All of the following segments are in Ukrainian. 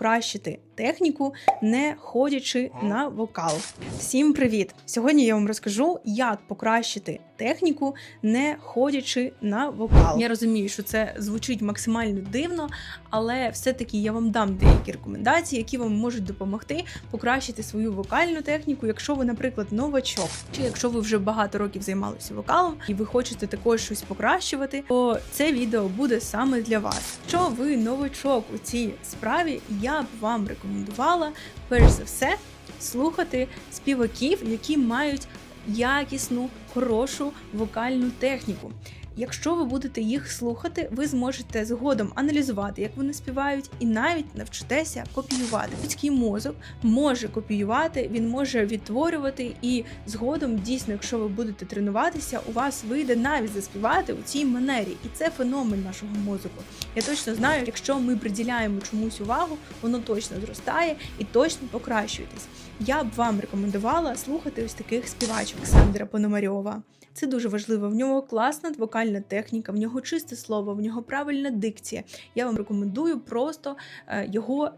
покращити техніку, не ходячи на вокал. Всім привіт! Сьогодні я вам розкажу, як покращити техніку, не ходячи на вокал. Я розумію, що це звучить максимально дивно, але все-таки я вам дам деякі рекомендації, які вам можуть допомогти покращити свою вокальну техніку, якщо ви, наприклад, новачок, чи якщо ви вже багато років займалися вокалом і ви хочете також щось покращувати, то це відео буде саме для вас. Якщо ви новачок у цій справі, я б вам рекомендувала перш за все слухати співаків, які мають якісну, хорошу вокальну техніку. Якщо ви будете їх слухати, ви зможете згодом аналізувати, як вони співають, і навіть навчитеся копіювати. Людський мозок може копіювати, він може відтворювати, і згодом, дійсно, якщо ви будете тренуватися, у вас вийде навіть заспівати у цій манері, і це феномен нашого мозку. Я точно знаю, якщо ми приділяємо чомусь увагу, воно точно зростає і точно покращуєтесь. Я б вам рекомендувала слухати ось таких співачок Олександра Пономарьова. Це дуже важливо. В нього класна вокальна техніка, в нього чисте слово, в нього правильна дикція. Я вам рекомендую просто е, його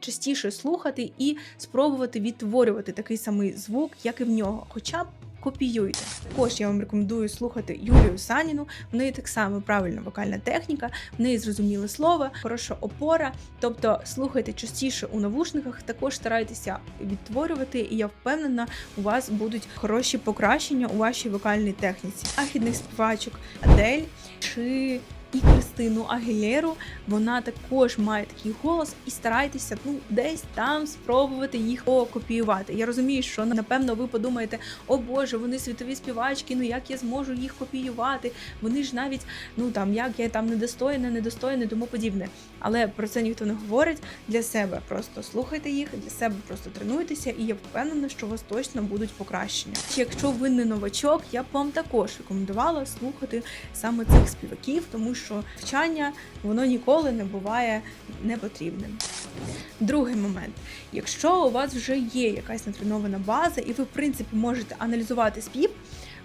частіше слухати і спробувати відтворювати такий самий звук, як і в нього, хоча б. Копіюйте. Також я вам рекомендую слухати Юлію Саніну. В неї так само правильна вокальна техніка, в неї зрозуміле слово, хороша опора. Тобто слухайте частіше у навушниках, також старайтеся відтворювати, і я впевнена, у вас будуть хороші покращення у вашій вокальній техніці. Ахідних співачок Адель чи і Кристину Агілєру, вона також має такий голос, і старайтеся ну десь там спробувати їх копіювати. Я розумію, що напевно ви подумаєте, о Боже, вони світові співачки, ну як я зможу їх копіювати? Вони ж навіть ну там як я там недостойна, недостойна, тому подібне. Але про це ніхто не говорить для себе. Просто слухайте їх, для себе просто тренуйтеся, і я впевнена, що у вас точно будуть покращення. Якщо ви не новачок, я б вам також рекомендувала слухати саме цих співаків, тому що вчання воно ніколи не буває непотрібним. Другий момент: якщо у вас вже є якась натренована база, і ви, в принципі, можете аналізувати спів.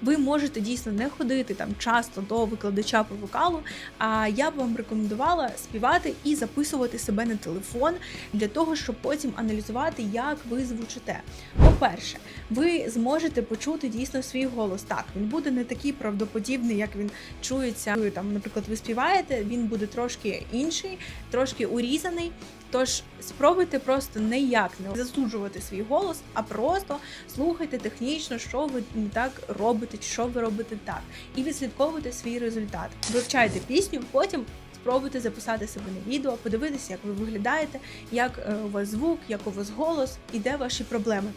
Ви можете дійсно не ходити там часто до викладача по вокалу. А я б вам рекомендувала співати і записувати себе на телефон для того, щоб потім аналізувати, як ви звучите. По-перше, ви зможете почути дійсно свій голос. Так, він буде не такий правдоподібний, як він чується. Ви там, наприклад, ви співаєте, він буде трошки інший, трошки урізаний. Тож спробуйте просто ніяк не засуджувати свій голос, а просто слухайте технічно, що ви не так робите, чи що ви робите так, і відслідковуйте свій результат. Вивчайте пісню, потім. Спробуйте записати себе на відео, подивитися, як ви виглядаєте, як е, у вас звук, як у вас голос і де ваші проблеми.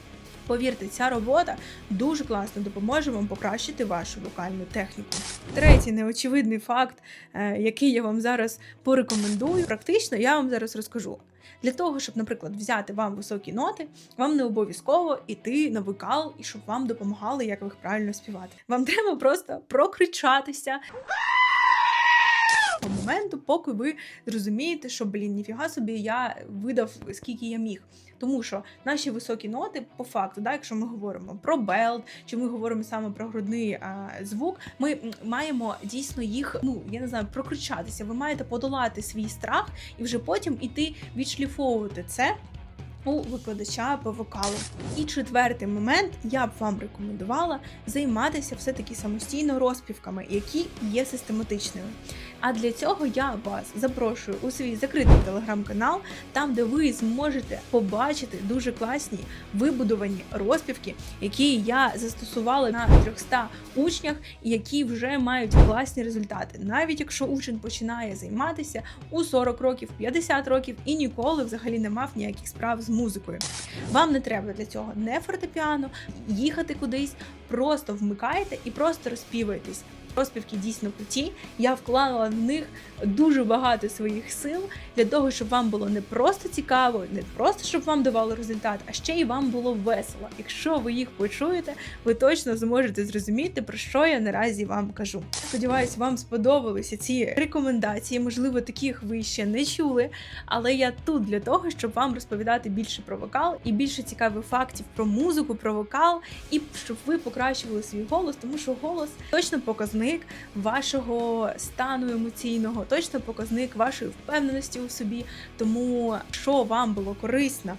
Повірте, ця робота дуже класно допоможе вам покращити вашу вокальну техніку. Третій неочевидний факт, е, який я вам зараз порекомендую, практично я вам зараз розкажу. Для того, щоб, наприклад, взяти вам високі ноти, вам не обов'язково іти на вокал і щоб вам допомагали, як їх правильно співати. Вам треба просто прокричатися. По моменту, поки ви зрозумієте, що блін, ніфіга собі я видав скільки я міг. Тому що наші високі ноти, по факту, да, якщо ми говоримо про белт, чи ми говоримо саме про грудний а, звук, ми маємо дійсно їх, ну я не знаю, прокричатися. Ви маєте подолати свій страх і вже потім іти відшліфовувати це. У викладача по вокалу. І четвертий момент я б вам рекомендувала займатися все-таки самостійно розпівками, які є систематичними. А для цього я вас запрошую у свій закритий телеграм-канал, там де ви зможете побачити дуже класні вибудовані розпівки, які я застосувала на 300 учнях, які вже мають класні результати. Навіть якщо учень починає займатися у 40 років, 50 років і ніколи взагалі не мав ніяких справ з музикою. Вам не треба для цього не фортепіано, їхати кудись, просто вмикайте і просто розпівайтесь. Розпівки дійсно круті. Я вклала в них дуже багато своїх сил для того, щоб вам було не просто цікаво, не просто щоб вам давало результат, а ще й вам було весело. Якщо ви їх почуєте, ви точно зможете зрозуміти, про що я наразі вам кажу. Сподіваюсь, вам сподобалися ці рекомендації. Можливо, таких ви ще не чули, але я тут для того, щоб вам розповідати більше про вокал і більше цікавих фактів про музику, про вокал, і щоб ви покращували свій голос, тому що голос точно показник показник вашого стану емоційного, точно показник вашої впевненості у собі. Тому, що вам було корисно,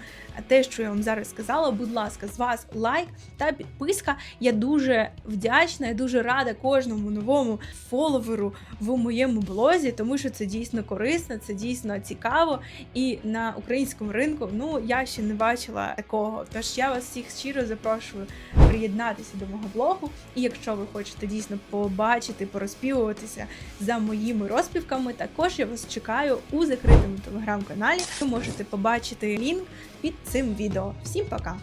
те, що я вам зараз сказала, будь ласка, з вас лайк та підписка. Я дуже вдячна, я дуже рада кожному новому фоловеру в моєму блозі, тому що це дійсно корисно, це дійсно цікаво. І на українському ринку ну я ще не бачила такого. Тож я вас всіх щиро запрошую приєднатися до мого блогу. І якщо ви хочете дійсно побачити, порозпівуватися за моїми розпівками, також я вас чекаю у закритому телеграм-каналі. Ви можете побачити лінк під цим відео. Всім пока!